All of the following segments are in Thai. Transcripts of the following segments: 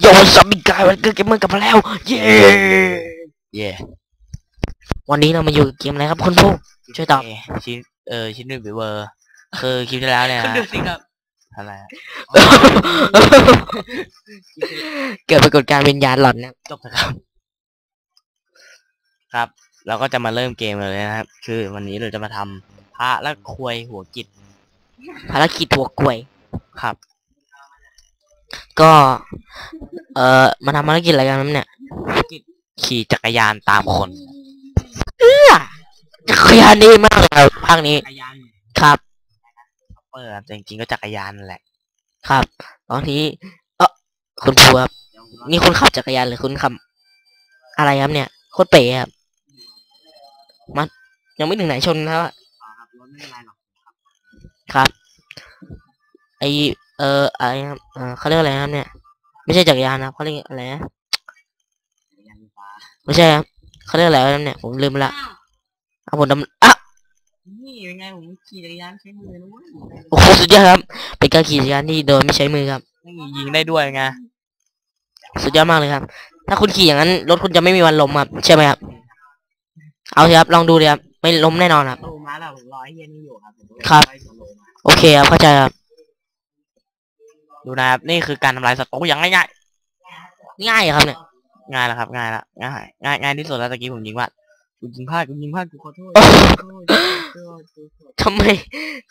โยนซัมบิกายวันเกิดเกมเมอร์กลับมาแล้ว เย้เย่วันนี้เรามาอยู่กับเกมอะไรครับคุณผู้ช่วยตอบเชินเออชินดูบิเวอร์คือคลิปที่แล้วเนี่ยคุณดูสิครับอะไรอะเกิดปรากฏการณ์วิญญาณหลอนนะจบเถอะครับ ครับ เราก็จะมาเริ่มเกมเลยนะครับ คือวันนี้เราจะมาทำพระและควยหัวกิจภารกิจหัวกล้วยครับ ก็ เอ่อมาทำภารกิจอะไรกันครับเนี่ยขี่จักรยานตามคนจักรยานดีมากเลยครับภาคนี้ จักรยานครับ เปิดแต่จริงๆก็จักรยานนั่นแหละ ครับ ตอนนี้ เออคุณครูครับนี่คุณขับจักรยานหรือคุณขับอะไรครับเนี่ยโคตรเป๋ครับมายังไม่ถึงไหนชนแล้วอะครับรถไม่เป็นไรหรอกครับ ไอ เอออะไรครับเออเขาเรียกอะไรนะครับเนี่ย ไม่ใช่จักรยานนะครับเขาเรียกอะไรนะจักรยานไฟฟ้าไม่ใช่ครับเขาเรียกอะไรครับเนี่ยผมลืมไปละเอาผมดำอะนี่ยังไงผมขี่จักรยานใช้มือนะเว้ยโอ้โหสุดยอดครับ เป็นการขี่จักรยานที่โดยไม่ใช้มือครับไม่ยิงได้ด้วยไงสุดยอดมากเลยครับ ถ้าคุณขี่อย่างนั้นรถคุณจะไม่มีวันล้มครับใช่ไหมครับ เอาสิครับลองดูเลยครับไม่ล้มแน่นอนครับโตมาแล้วผมรอไอ้เฮียนี่อยู่ครับผมก็เลยครับไปสโลมาโอเคครับเข้าใจครับ ดูนะครับ นี่คือการทำลายศัตรูอย่างง่ายง่ายอะครับเนี่ยๆง่ายแล้วครับ ง่ายแล้วง่ายง่ายง่ายที่สุดแล้วตะกี้ผมยิงว่ากูยิงพลาดกูยิงพลาดกูขอโทษโอ้ขอโทษขอโทษขอโทษทำไม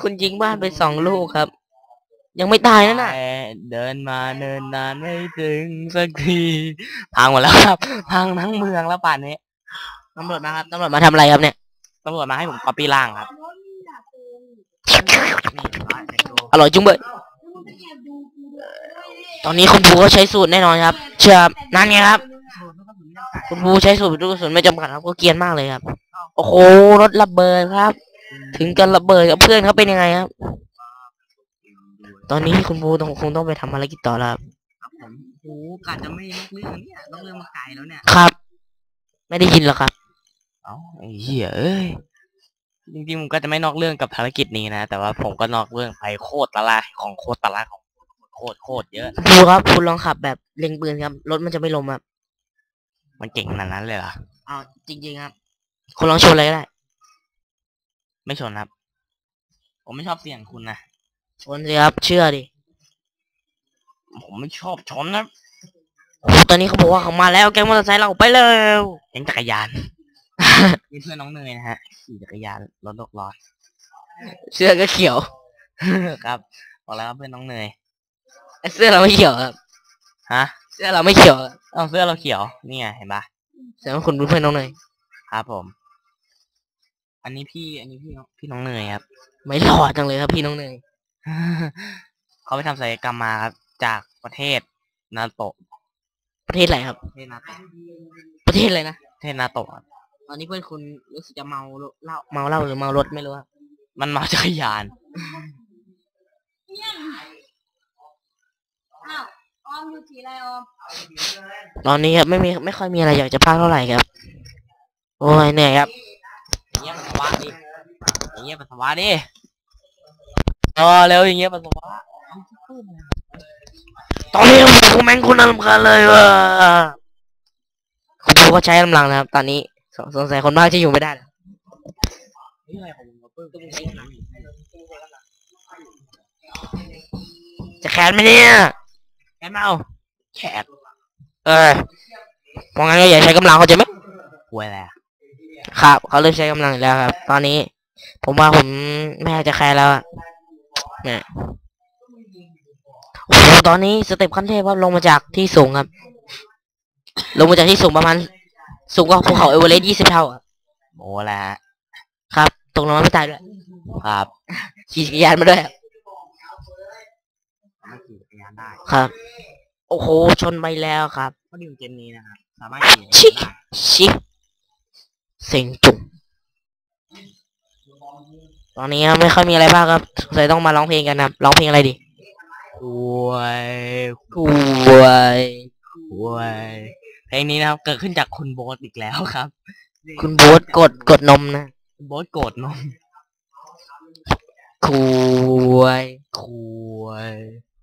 คุณยิงบ้านไปสองลูกครับ ยังไม่ตายนั่นน่ะแต่เดินมาเนินนานไม่ถึงสักทีพังหมดแล้วครับพังทั้งเมืองแล้วป่านนี้ตำรวจมาครับตำรวจมาทำอะไรครับเนี่ยตำรวจมาให้ผมก๊อปปี้ร่างครับนี่ร้อยแต่โตอร่อยจุ้งเบย ตอนนี้คุณภูก็ใช้สูตรแน่นอนครับ เชื่อครับนั่นไงครับ คุณภูใช้สูตรลูกกระสุนไม่จำกัดครับก็เกรียนมากเลยครับ โอ้โหรถระเบิดครับ ถึงกันระเบิดกับเพื่อนเขาเป็นยังไงครับ ตอนนี้คุณภูต้องคงต้องไปทำภารกิจต่อแล้วครับครับผมโอ้โหกะจะไม่นอกเรื่องเนี่ยนอกเรื่องมาไกลแล้วเนี่ยครับ ไม่ได้ยินหรอกครับเอ้าไอ้เหี้ยเอ้ยจริงๆผมก็จะไม่นอกเรื่องกับภารกิจนี้นะ แต่ว่าผมก็นอกเรื่องไปโคตรตะละของโคตรตะละของ โคตรโคตรเยอะคุณภูครับ คุณลองขับแบบเล็งปืนครับ รถมันจะไม่ล้มครับ มันเก่งขนาดนั้นเลยเหรอ เอาจริงๆครับ คุณลองชนเลยก็ได้ ไม่ชนครับ ผมไม่ชอบเสียงคุณนะ ชนสิครับ เชื่อดิ ผมไม่ชอบชนนะโอ้โหตอนนี้เขาบอกว่าเขามาแล้ว แก๊งมอเตอร์ไซค์เราไปแล้วยังจักรยานนี่เพื่อนน้องเนยนะฮะ ขี่จักรยานรถโลกร้อน เสื้อก็เขียว ครับ บอกแล้วว่าเพื่อนน้องเนยไอ้ เสื้อเราไม่เขียวครับฮะเสื้อเราไม่เขียวครับเอาเสื้อเราเขียวนี่ไงเห็นปะแสดงว่าคุณเป็นเพื่อนน้องเนยครับผม อันนี้พี่ อันนี้พี่น้องพี่น้องเนยครับ ไม่หล่อจังเลยครับพี่น้องเนย เขาไปทำศัลยกรรมมาครับ จากประเทศนาโตะประเทศอะไรครับเทนาโตะประเทศอะไรนะประเทศนาโตะครับตอนนี้เพื่อนคุณรู้สึกจะเมาเหล้าเมาเหล้าหรือเมา รถไม่รู้ครับมันมาจักรยาน อ้าวออมอยู่สีอะไรออมตอนนี้ครับไม่มีไม่ค่อยมีอะไรอยากจะพากเท่าไหร่ครับ โอ้ยเหนื่อยครับอย่างเงี้ยปัสสาวะดิอย่างเงี้ยปัสสาวะดิอ๋อเร็วอย่างเงี้ยปัสสาวะตอนนี้ผมแม่งคุณน่ารำคาญเลยว่ะคุณครูก็ใช้กำลังนะครับ ตอนนี้สงสงสัยคนบ้าจะอยู่ไม่ได้แล้วนี่อะไรของมึงวะปื้มจะแขนไหมเนี่ยแก เมาแขกเออเพราะงั้นก็อย่าใช้กำลังเขาใจไหมป่วยแหละครับ เขาเริ่มใช้กำลังอีกแล้วครับ ตอนนี้ ผมว่าผมไม่อยากจะแคร์แล้วอะเนี่ยโอ้โหตอนนี้สเต็ปขั้นเทพครับลงมาจากที่สูงครับ ลงมาจากที่สูงประมาณสูงกว่าภูเขาเอเวอเรสต์ยี่สิบเท่าอะโมแหละครับตกลงมาไม่ตายด้วยครับขี่จักรยานมาด้วยครับสามารถขี่จักรยานได้ครับ โอ้โห ชนไปแล้วครับข้อดีของเกมนี้นะครับ สามารถขี่จักรชิยานได้ชิเซ็งจุงตอนนี้ไม่ค่อยมีอะไรบ้างครับสงสัยต้องมาร้องเพลงกันนะครับร้องเพลงอะไรดีป่วยกวยป่วยเพลงนี้นะครับ เกิดขึ้นจากคุณโบ๊ทอีกแล้วครับ คุณโบ๊ทกดกดนมนะคุณโบ๊ทโกรธนมกวยคุย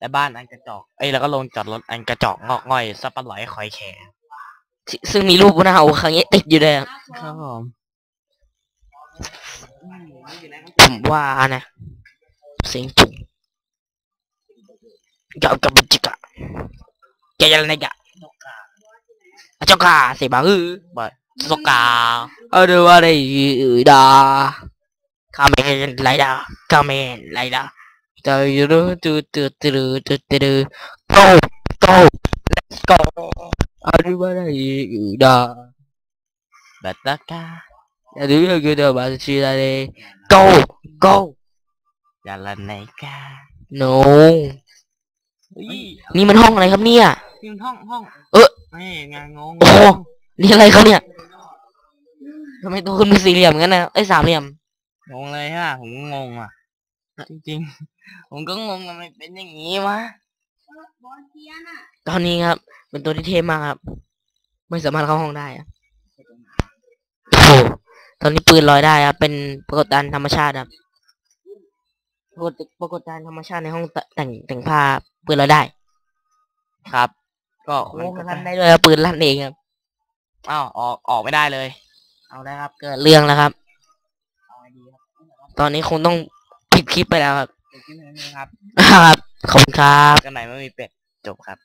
และบ้านอันกระจอก เอ้ยแล้วก็ลงจอดรถอันกระจอกงอกง่อยสับปะหลอยคอยแขงซึ่งซึ่งมีรูปหน้าโอคังเงะติดอยู่เลยครับครับผมผมว่านะเสียงจุ๋งกับกับจิกะแกยังไงกะอาเจ้ากาเสียบังอือสกาเอาดูว่าได้อือดาคาเมนไรดาคาเมนไรดา ตื่นตื่นตื่นตื่นตื่นตื่น go go let's go อาดูว่าได้อือดาบัตตากาอย่าดูอย่าดูเดี๋ยวมาชิลาเลย go go ยาลันไนกา no นี่มันห้องอะไรครับเนี่ยนี่มันห้องห้อง เอ๊ะไม่งานงงโอ้นี่อะไรเขาเนี่ยทำไมตัวคุณเป็นสี่เหลี่ยมงั้นนะไอ้สามเหลี่ยมงงเลยฮะผมงงอะ จริงๆ ผมก็งงทำไมเป็นอย่างนี้วะ บอลเทียนอะตอนนี้ครับ เป็นตัวที่เท่มากครับ ไม่สามารถเข้าห้องได้อะโอ้โหตอนนี้ปืนลอยได้ครับ เป็นปรากฏการณ์ธรรมชาติครับ ปรากฏปรากฏการณ์ธรรมชาติในห้องแต่แต่งแต่งผ้าปืนลอยได้ ครับ ก็โอ้มันก็ลั่นได้ด้วยครับปืนลั่นเองครับ อ้าวออกออกไม่ได้เลย เอาได้ครับ เกิดเรื่องแล้วครับตอนนี้คงต้องปิดคลิปไปแล้วครับ เดี๋ยวคิดหนึ่งนะครับ ครับ ขอบคุณครับ กันไหนไม่มีเป็ดจบครับ